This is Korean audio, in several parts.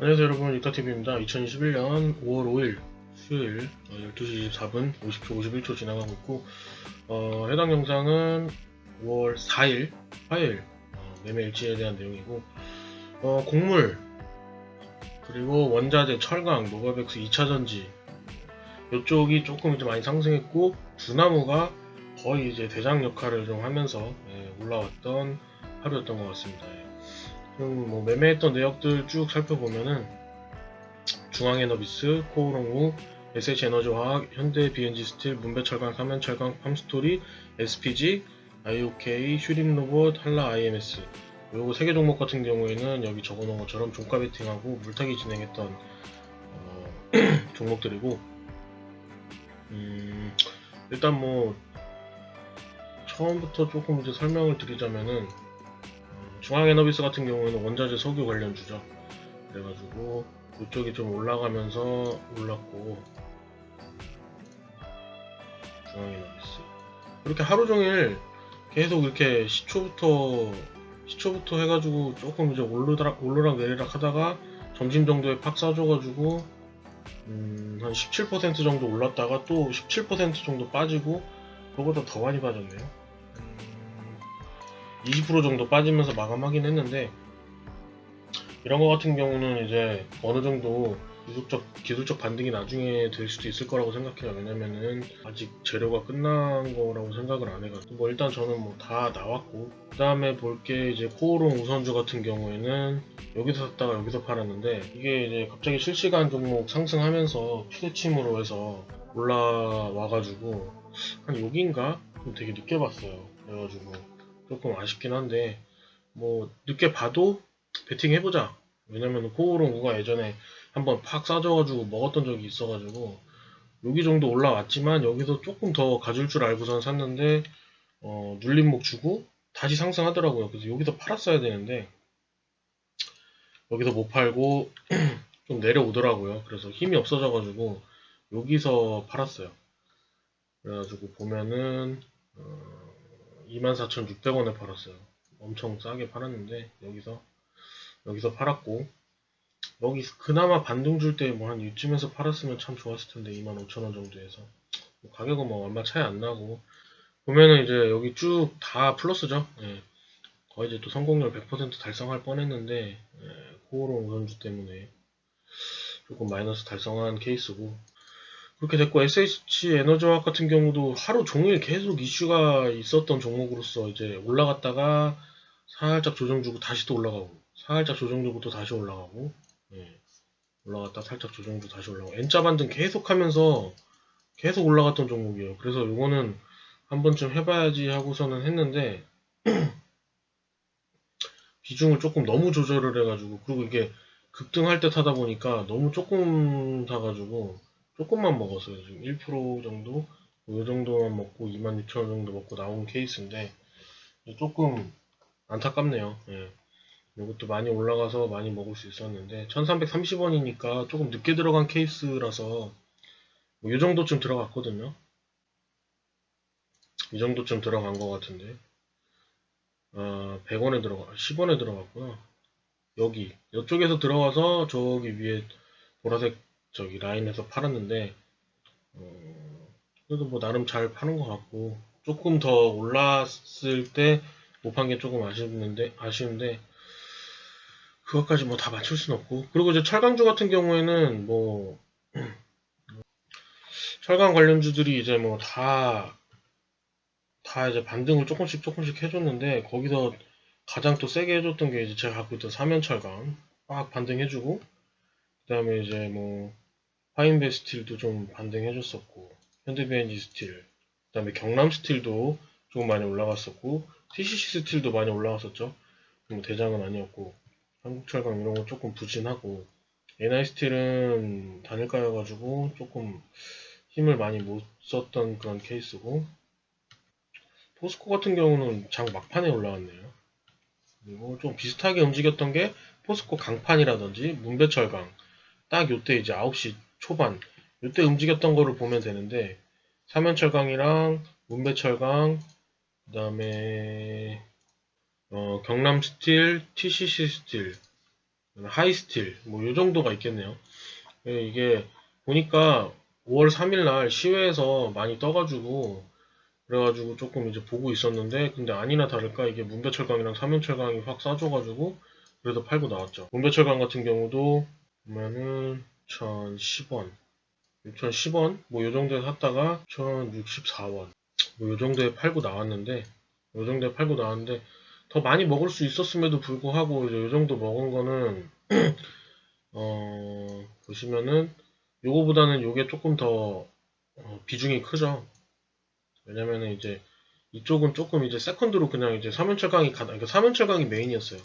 안녕하세요 여러분 이카TV입니다 2021년 5월 5일 수요일 어, 12시 24분 50초 51초 지나가고 있고 어, 해당 영상은 5월 4일 화요일 어, 매매 일지에 대한 내용이고 어, 곡물 그리고 원자재 철강 노바백스 2차전지 이쪽이 조금 이제 많이 상승했고 두나무가 거의 이제 대장 역할을 좀 하면서 예, 올라왔던 하루였던 것 같습니다. 예. 뭐 매매했던 내역들 쭉 살펴보면은 중앙에너비스, 코오롱우, SH에너지화학, 현대 BNG 스틸, 문배철강, 삼연철강, 팜스토리, SPG, IOK, 슈림로봇, 한라 IMS 요거 세개 종목 같은 경우에는 여기 적어놓은 것처럼 종가 베팅하고 물타기 진행했던 어, 종목들이고. 음, 일단 뭐 처음부터 조금 이제 설명을 드리자면은 중앙에너비스 같은 경우에는 원자재 석유 관련주죠. 그래가지고 이쪽이 좀 올라가면서 올랐고 중앙에너비스 이렇게 하루 종일 계속 이렇게 시초부터 시초부터 해가지고 조금 이제 오르락 오르락 내리락 하다가 점심 정도에 팍 싸줘가지고 음, 한 17% 정도 올랐다가 또 17% 정도 빠지고 그거보다 더 많이 빠졌네요. 20% 정도 빠지면서 마감하긴 했는데 이런 거 같은 경우는 이제 어느 정도 기술적 기술적 반등이 나중에 될 수도 있을 거라고 생각해요. 왜냐면은 아직 재료가 끝난 거라고 생각을 안 해가지고 뭐 일단 저는 뭐 다 나왔고 그 다음에 볼 게 이제 코오롱 우선주 같은 경우에는 여기서 샀다가 여기서 팔았는데 이게 이제 갑자기 실시간 종목 상승하면서 피대침으로 해서 올라와가지고 한좀 되게 늦게 봤어요. 그래가지고 조금 아쉽긴 한데 뭐 늦게 봐도 배팅 해보자. 왜냐면 코오롱 우가 예전에 한번 팍 싸져가지고 먹었던 적이 있어가지고 여기 정도 올라왔지만 여기서 조금 더 가줄 줄 알고선 샀는데 어, 눌림목 주고 다시 상승하더라고요. 그래서 여기서 팔았어야 되는데 여기서 못 팔고 좀 내려오더라고요. 그래서 힘이 없어져가지고 여기서 팔았어요. 그래가지고 보면은 어, 24,600원에 팔았어요. 엄청 싸게 팔았는데 여기서 여기서 팔았고 여기 그나마 반등 줄 때 뭐 한 이쯤에서 팔았으면 참 좋았을 텐데 25,000원 정도에서 뭐 가격은 뭐 얼마 차이 안 나고 보면은 이제 여기 쭉 다 플러스죠. 예. 거의 이제 또 성공률 100% 달성할 뻔했는데 예, 코오롱 우선주 때문에 조금 마이너스 달성한 케이스고 그렇게 됐고 SH 에너지화학 같은 경우도 하루 종일 계속 이슈가 있었던 종목으로서 이제 올라갔다가 살짝 조정 주고 다시 또 올라가고 살짝 조정 주고 또 다시 올라가고 예. 올라갔다 살짝 조정 주고 다시 올라가고 N자 반등 계속 하면서 계속 올라갔던 종목이에요. 그래서 이거는 한 번쯤 해봐야지 하고서는 했는데 비중을 조금 너무 조절을 해가지고 그리고 이게 급등할 때 타다 보니까 너무 조금 타가지고 조금만 먹었어요. 지금 1% 정도, 이 정도만 먹고 26,000원 정도 먹고 나온 케이스인데 조금 안타깝네요. 예. 이것도 많이 올라가서 많이 먹을 수 있었는데 1330원이니까 조금 늦게 들어간 케이스라서 뭐 이 정도쯤 들어갔거든요. 이 정도쯤 들어간 것 같은데 아, 100원에 들어가 10원에 들어갔고요. 여기 이쪽에서 들어가서 저기 위에 보라색 저기 라인에서 팔았는데 어, 그래도 뭐 나름 잘 파는 것 같고 조금 더 올랐을 때 못 판 게 조금 아쉽는데 아쉬운데 그것까지 뭐 다 맞출 수는 없고. 그리고 이제 철강주 같은 경우에는 뭐 철강 관련주들이 이제 뭐 다 다 이제 반등을 조금씩 조금씩 해줬는데 거기서 가장 또 세게 해줬던 게 이제 제가 갖고 있던 사면철강. 빡 반등해주고 그 다음에 이제 뭐 화인베 스틸도 좀 반등해 줬었고 현대비엔지 스틸 그 다음에 경남 스틸도 조금 많이 올라갔었고 TCC 스틸도 많이 올라갔었죠. 뭐 대장은 아니었고 한국철강 이런 거 조금 부진하고 NI 스틸은 단일가여가지고 조금 힘을 많이 못 썼던 그런 케이스고 포스코 같은 경우는 장 막판에 올라왔네요. 그리고 좀 비슷하게 움직였던 게 포스코 강판이라든지 문배철강 딱 요때 이제 9시 초반 이때 움직였던 거를 보면 되는데 삼연철강이랑 문배철강 그 다음에 어, 경남스틸, TCC 스틸 하이스틸 뭐요 정도가 있겠네요. 예, 이게 보니까 5월 3일 날 시외에서 많이 떠가지고 그래가지고 조금 이제 보고 있었는데 근데 아니나 다를까 이게 문배철강이랑 삼연철강이 확 싸져가지고 그래서 팔고 나왔죠. 문배철강 같은 경우도 보면은 1,010원, 6,010원 뭐 요 정도에 샀다가 1,064원 뭐 요 정도에 팔고 나왔는데 요 정도에 팔고 나왔는데 더 많이 먹을 수 있었음에도 불구하고 이제 요 정도 먹은 거는 어 보시면은 요거보다는 요게 조금 더 어, 비중이 크죠. 왜냐면은 이제 이쪽은 조금 이제 세컨드로 그냥 이제 삼연철강이 가, 그러니까 삼연철강이 메인이었어요.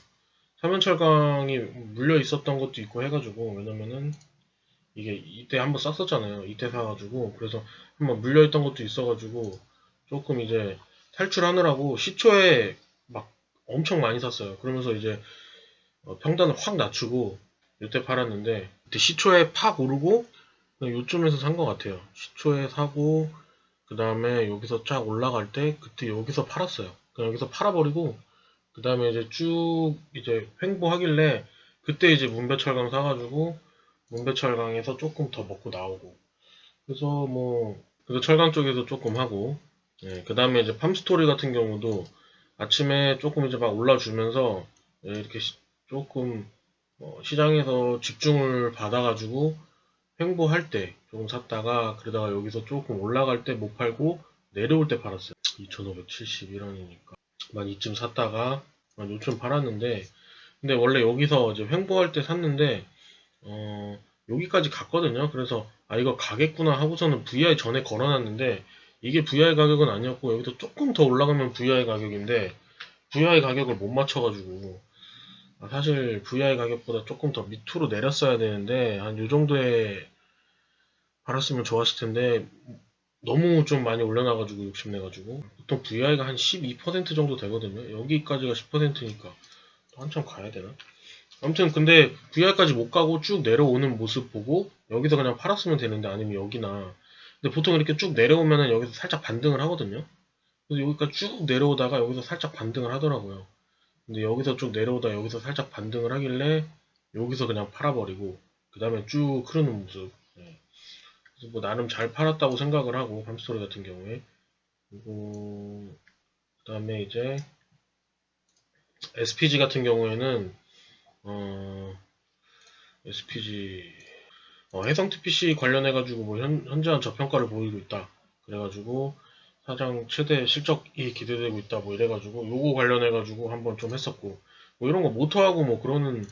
삼연철강이 물려 있었던 것도 있고 해가지고 왜냐면은 이게 이때 한번 쌌었잖아요. 이때 사가지고 그래서 한번 물려 있던 것도 있어가지고 조금 이제 탈출하느라고 시초에 막 엄청 많이 샀어요. 그러면서 이제 어, 평단을 확 낮추고 이때 팔았는데 그때 시초에 팍 오르고 요쯤에서 산 것 같아요. 시초에 사고 그 다음에 여기서 쫙 올라갈 때 그때 여기서 팔았어요. 그냥 여기서 팔아버리고 그 다음에 이제 쭉 이제 횡보하길래 그때 이제 문배철강 사가지고 문배철강에서 조금 더 먹고 나오고. 그래서 뭐 그래서 철강 쪽에서 조금 하고. 그 다음에 이제 팜스토리 같은 경우도 아침에 조금 이제 막 올라주면서 예, 이렇게 시- 조금 어, 시장에서 집중을 받아가지고 횡보할 때 조금 샀다가 그러다가 여기서 조금 올라갈 때 못 팔고 내려올 때 팔았어요. 2,571원이니까. 만 이쯤 샀다가 만 요쯤 팔았는데 근데 원래 여기서 이제 횡보할 때 샀는데 어, 여기까지 갔거든요. 그래서 아 이거 가겠구나 하고서는 VI 전에 걸어놨는데 이게 VI 가격은 아니었고 여기서 조금 더 올라가면 VI 가격인데 VI 가격을 못 맞춰가지고 아, 사실 VI 가격보다 조금 더 밑으로 내렸어야 되는데 한 요 정도에 팔았으면 좋았을 텐데 너무 좀 많이 올려놔가지고 욕심내가지고 보통 VI가 한 12% 정도 되거든요. 여기까지가 10%니까 한참 가야 되나? 아무튼 근데 VI까지 못 가고 쭉 내려오는 모습 보고 여기서 그냥 팔았으면 되는데 아니면 여기나 근데 보통 이렇게 쭉 내려오면은 여기서 살짝 반등을 하거든요. 그래서 여기까지 쭉 내려오다가 여기서 살짝 반등을 하더라고요. 근데 여기서 쭉 내려오다 여기서 살짝 반등을 하길래 여기서 그냥 팔아버리고 그 다음에 쭉 흐르는 모습. 예. 그래서 뭐 나름 잘 팔았다고 생각을 하고 밤스토리 같은 경우에 그리고 그 다음에 이제 SPG 같은 경우에는 어 SPG 어, 해성 TPC 관련해가지고 뭐 현, 현저한 저평가를 보이고 있다. 그래가지고 사장 최대 실적이 기대되고 있다. 뭐 이래가지고 요거 관련해가지고 한번 좀 했었고 뭐 이런 거 모토하고 뭐 그러는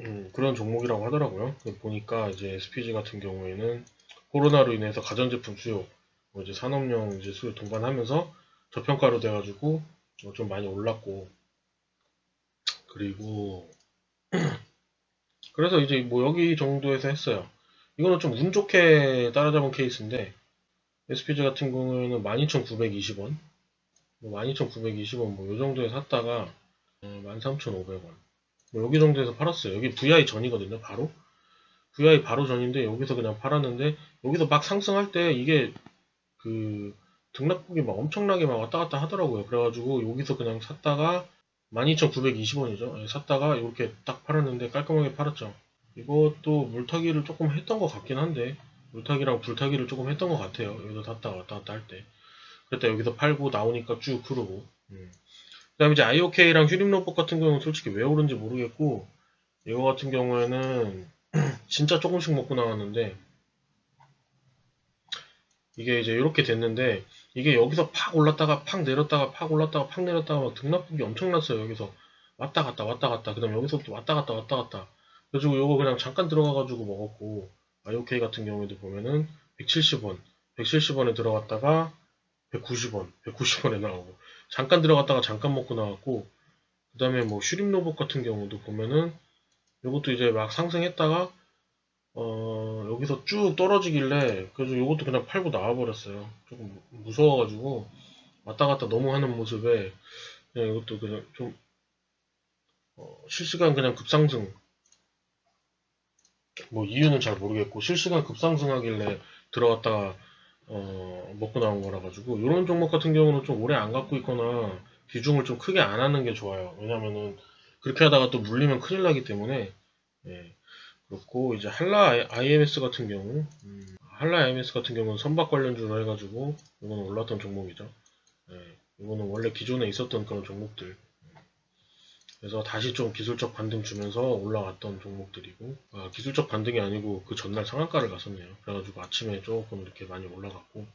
음, 그런 종목이라고 하더라고요. 보니까 이제 SPG 같은 경우에는 코로나로 인해서 가전제품 수요, 뭐 이제 산업용 이제 수요 동반하면서 저평가로 돼가지고 뭐 좀 많이 올랐고 그리고 그래서 이제 뭐 여기 정도에서 했어요. 이거는 좀 운 좋게 따라잡은 케이스인데 SPG 같은 경우에는 12,920원, 뭐 12,920원 뭐 요 정도에 샀다가 어, 13,500원. 뭐 여기 정도에서 팔았어요. 여기 VI 전이거든요, 바로. VI 바로 전인데 여기서 그냥 팔았는데 여기서 막 상승할 때 이게 그 등락폭이 막 엄청나게 막 왔다 갔다 하더라고요. 그래가지고 여기서 그냥 샀다가 12,920원이죠. 예, 샀다가 이렇게 딱 팔았는데 깔끔하게 팔았죠. 이것도 물타기를 조금 했던 것 같긴 한데 물타기랑 불타기를 조금 했던 것 같아요. 여기서 샀다가 왔다 갔다 할 때. 그랬다 여기서 팔고 나오니까 쭉 흐르고. 음. 그 다음에 이제 IOK랑 휴림로봇 같은 경우는 솔직히 왜 오른지 모르겠고 이거 같은 경우에는 진짜 조금씩 먹고 나왔는데 이게 이제 이렇게 됐는데 이게 여기서 팍 올랐다가 팍 내렸다가 팍 올랐다가 팍 내렸다가 막 등락폭이 엄청났어요 여기서. 왔다 갔다 왔다 갔다. 그 다음에 여기서 또 왔다 갔다 왔다 갔다. 그래가지고 요거 그냥 잠깐 들어가가지고 먹었고 IOK 같은 경우에도 보면은 170원 170원에 들어갔다가 190원 190원에 나오고. 잠깐 들어갔다가 잠깐 먹고 나왔고 그 다음에 뭐 슈림 로봇 같은 경우도 보면은 요것도 이제 막 상승했다가 어, 여기서 쭉 떨어지길래, 그래서 요것도 그냥 팔고 나와버렸어요. 조금 무서워가지고, 왔다 갔다 너무 하는 모습에, 그냥 이것도 그냥 좀, 어, 실시간 그냥 급상승. 뭐 이유는 잘 모르겠고, 실시간 급상승하길래 들어갔다가, 어, 먹고 나온 거라 가지고, 요런 종목 같은 경우는 좀 오래 안 갖고 있거나, 비중을 좀 크게 안 하는 게 좋아요. 왜냐면은, 그렇게 하다가 또 물리면 큰일 나기 때문에 예, 그렇고 이제 한라 IMS 같은 경우 음, 한라 IMS 같은 경우는 선박 관련주로 해가지고 이거는 올랐던 종목이죠. 예, 이거는 원래 기존에 있었던 그런 종목들. 그래서 다시 좀 기술적 반등 주면서 올라왔던 종목들이고 아, 기술적 반등이 아니고 그 전날 상한가를 갔었네요. 그래가지고 아침에 조금 이렇게 많이 올라갔고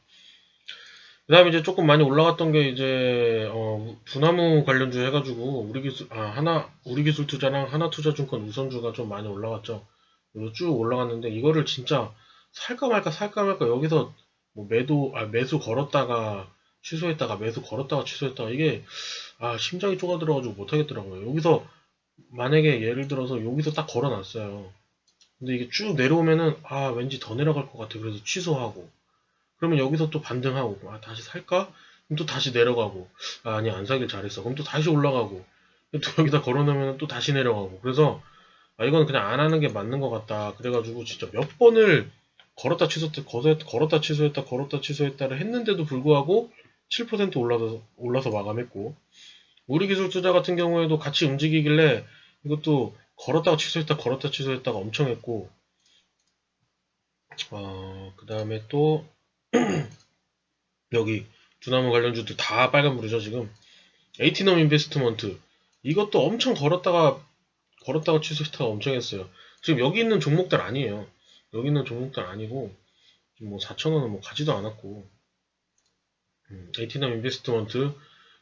그 다음에 이제 조금 많이 올라갔던 게 이제 어, 두나무 관련주 해가지고 우리 기술 아 하나 우리 기술 투자랑 하나 투자증권 우선주가 좀 많이 올라갔죠. 쭉 올라갔는데 이거를 진짜 살까 말까 살까 말까 여기서 뭐 매도 아 매수 걸었다가 취소했다가 매수 걸었다가 취소했다가 이게 아 심장이 쪼가들어가지고 못하겠더라고요. 여기서 만약에 예를 들어서 여기서 딱 걸어놨어요. 근데 이게 쭉 내려오면은 아 왠지 더 내려갈 것 같아. 그래서 취소하고 그러면 여기서 또 반등하고 아 다시 살까? 그럼 또 다시 내려가고 아, 아니 안 사길 잘했어. 그럼 또 다시 올라가고 또 여기다 걸어놓으면 또 다시 내려가고 그래서 아 이건 그냥 안 하는 게 맞는 것 같다. 그래가지고 진짜 몇 번을 걸었다 취소했다 걸었다 취소했다 걸었다 취소했다를 했는데도 불구하고 7% 올라서 올라서 마감했고. 우리 기술 투자 같은 경우에도 같이 움직이길래 이것도 걸었다가 취소했다 걸었다 취소했다가 엄청 했고. 어, 그 다음에 또 여기 두나무 관련주들 다 빨간불이죠 지금? 에이티넘 인베스트먼트. 이것도 엄청 걸었다가 걸었다가 취소했다가 엄청 했어요. 지금 여기 있는 종목들 아니에요. 여기 있는 종목들 아니고 뭐 4천원은 뭐 가지도 않았고. 음, 에이티넘 인베스트먼트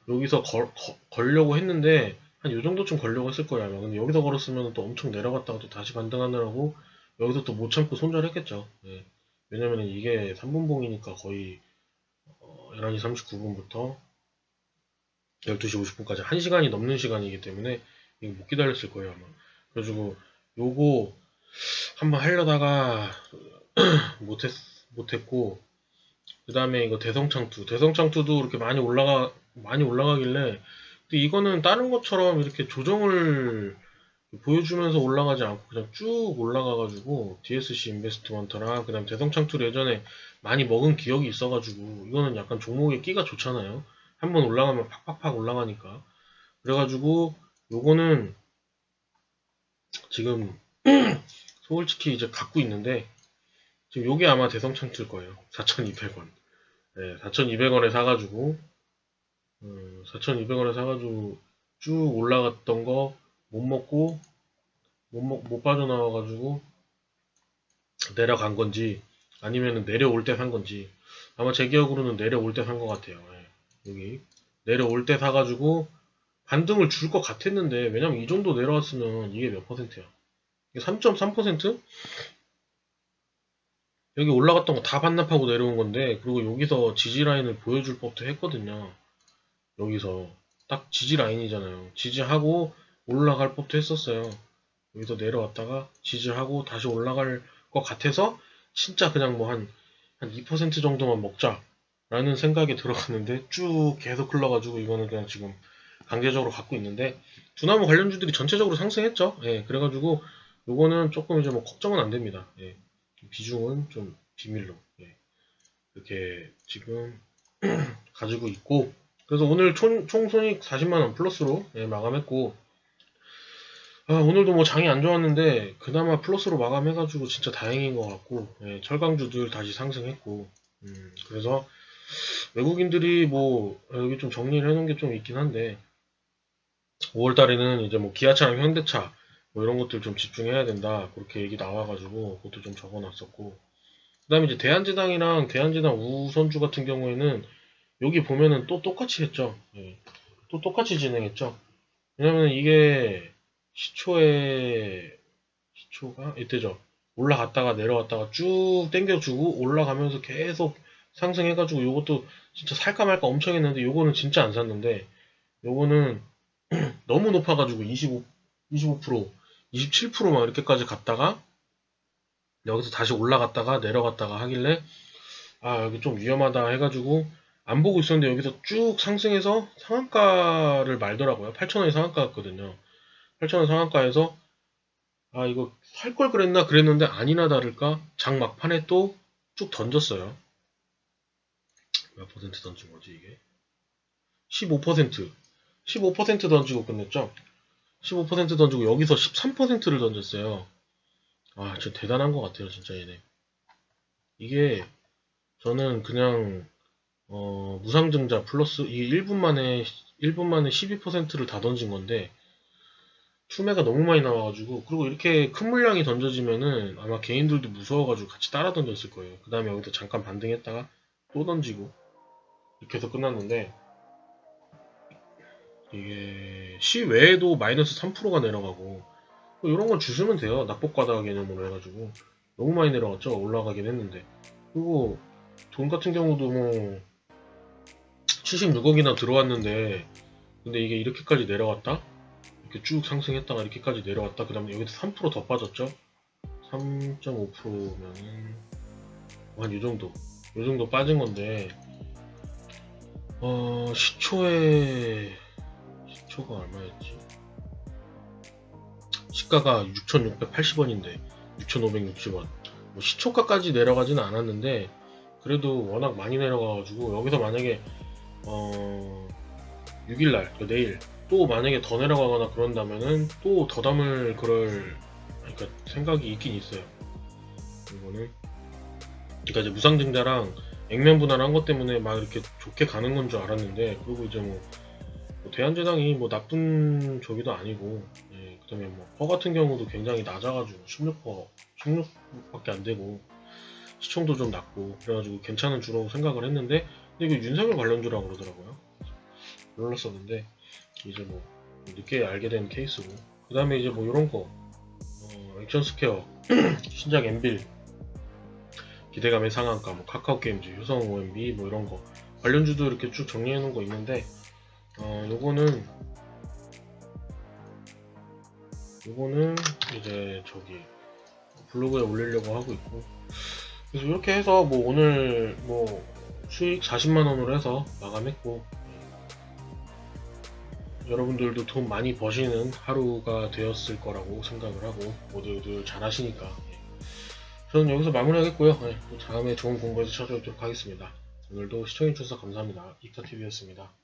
여기서 걸, 거- 걸려고 했는데 한 요 정도쯤 걸려고 했을 거예요 아마. 근데 여기서 걸었으면 또 엄청 내려갔다가 또 다시 반등하느라고 여기서 또 못 참고 손절했겠죠. 예. 왜냐면 이게 3분봉이니까 거의 어, 11시 39분부터 12시 50분까지 1시간이 넘는 시간이기 때문에 이거 못 기다렸을 거예요 아마. 그래가지고 요거 한번 하려다가 못했, 못했고 그 다음에 이거 대성창투. 대성창투도 이렇게 많이 올라가 많이 올라가길래 근데 이거는 다른 것처럼 이렇게 조정을 보여주면서 올라가지 않고 그냥 쭉 올라가가지고 DSC 인베스트먼트랑 그 다음 대성창투를 예전에 많이 먹은 기억이 있어가지고 이거는 약간 종목에 끼가 좋잖아요. 한번 올라가면 팍팍팍 올라가니까. 그래가지고 요거는 지금 솔직히 이제 갖고 있는데 지금 요게 아마 대성창투일 거예요. 4,200원. 네, 4,200원에 사가지고 4,200원에 사가지고 쭉 올라갔던 거 못 먹고 못, 먹, 못 빠져나와가지고 내려간 건지 아니면 내려올 때 산 건지 아마 제 기억으로는 내려올 때 산 것 같아요. 예, 여기 내려올 때 사가지고 반등을 줄 것 같았는데 왜냐면 이 정도 내려왔으면 이게 몇 퍼센트야? 이게 3.3%? 여기 올라갔던 거 다 반납하고 내려온 건데 그리고 여기서 지지 라인을 보여줄 법도 했거든요. 여기서 딱 지지 라인이잖아요. 지지하고 올라갈 법도 했었어요. 여기서 내려왔다가 지지하고 다시 올라갈 것 같아서 진짜 그냥 뭐 한 한 2% 정도만 먹자 라는 생각이 들어갔는데 쭉 계속 흘러가지고 이거는 그냥 지금 강제적으로 갖고 있는데 두나무 관련주들이 전체적으로 상승했죠. 예, 그래가지고 요거는 조금 이제 뭐 걱정은 안 됩니다. 예, 비중은 좀 비밀로 예, 이렇게 지금 가지고 있고 그래서 오늘 총, 총 손익 40만원 플러스로 예, 마감했고 아, 오늘도 뭐 장이 안 좋았는데 그나마 플러스로 마감해가지고 진짜 다행인 것 같고 예, 철강주들 다시 상승했고 음, 그래서 외국인들이 뭐 여기 좀 정리를 해놓은 게 좀 있긴 한데 5월달에는 이제 뭐 기아차랑 현대차 뭐 이런 것들 좀 집중해야 된다 그렇게 얘기 나와가지고 그것도 좀 적어놨었고 그 다음에 이제 대한제당이랑 대한제당 우선주 같은 경우에는 여기 보면은 또 똑같이 했죠. 예, 또 똑같이 진행했죠. 왜냐면 이게 시초에 시초가 이때죠. 올라갔다가 내려왔다가 쭉 당겨주고 올라가면서 계속 상승해가지고 요것도 진짜 살까 말까 엄청 했는데 요거는 진짜 안 샀는데 요거는 너무 높아가지고 25, 25%, 27%막 이렇게까지 갔다가 여기서 다시 올라갔다가 내려갔다가 하길래 아 여기 좀 위험하다 해가지고 안 보고 있었는데 여기서 쭉 상승해서 상한가를 말더라고요. 8,000원이 상한가였거든요. 8,000원 상한가에서 아 이거 살 걸 그랬나 그랬는데 아니나 다를까 장 막판에 또 쭉 던졌어요. 몇 퍼센트 던진 거지 이게? 15% 15% 던지고 끝냈죠. 15% 던지고 여기서 13%를 던졌어요. 아, 진짜 대단한 것 같아요, 진짜 얘네. 이게 저는 그냥 어, 무상증자 플러스 이 1분 만에 1분 만에 12%를 다 던진 건데 투매가 너무 많이 나와가지고 그리고 이렇게 큰 물량이 던져지면은 아마 개인들도 무서워가지고 같이 따라 던졌을 거예요. 그 다음에 여기서 잠깐 반등했다가 또 던지고 이렇게 해서 끝났는데 이게 시 외에도 마이너스 3%가 내려가고 이런 건 주시면 돼요. 낙폭과다 개념으로 해가지고 너무 많이 내려갔죠. 올라가긴 했는데 그리고 돈 같은 경우도 뭐 76억이나 들어왔는데 근데 이게 이렇게까지 내려갔다? 이렇게 쭉 상승했다가 이렇게까지 내려왔다. 그 다음에 여기서 3%더 빠졌죠? 3.5%면은 한이 정도. 이 정도 빠진 건데 어 시초에 시초가 얼마였지? 시가가 6,680원인데 6,560원. 뭐 시초가까지 내려가지는 않았는데 그래도 워낙 많이 내려가가지고 여기서 만약에 어 6일날 그 내일 또 만약에 더 내려가거나 그런다면은 또 더 담을 그럴 그러니까 생각이 있긴 있어요. 이거는 그러니까 이제 무상증자랑 액면 분할한 것 때문에 막 이렇게 좋게 가는 건 줄 알았는데 그리고 이제 뭐, 뭐 대한제당이 뭐 나쁜 저기도 아니고 예, 그다음에 뭐 퍼 같은 경우도 굉장히 낮아가지고 16퍼 16밖에 안 되고 시청도 좀 낮고 그래가지고 괜찮은 주라고 생각을 했는데 근데 이거 윤석열 관련 주라고 그러더라고요. 놀랐었는데 이제 뭐 늦게 알게 된 케이스고 그 다음에 이제 뭐 이런 거 어, 액션 스퀘어 신작 엠빌 기대감의 상한가 뭐 카카오 게임즈 효성 OMB 뭐 이런 거 관련주도 이렇게 쭉 정리해 놓은 거 있는데 어 요거는 요거는 이제 저기 블로그에 올리려고 하고 있고 그래서 이렇게 해서 뭐 오늘 뭐 수익 40만 원으로 해서 마감했고 여러분들도 돈 많이 버시는 하루가 되었을 거라고 생각을 하고 모두들 잘하시니까 예. 저는 여기서 마무리하겠고요. 예, 또 다음에 좋은 공부에서 찾아오도록 하겠습니다. 오늘도 시청해주셔서 감사합니다. 이타TV였습니다.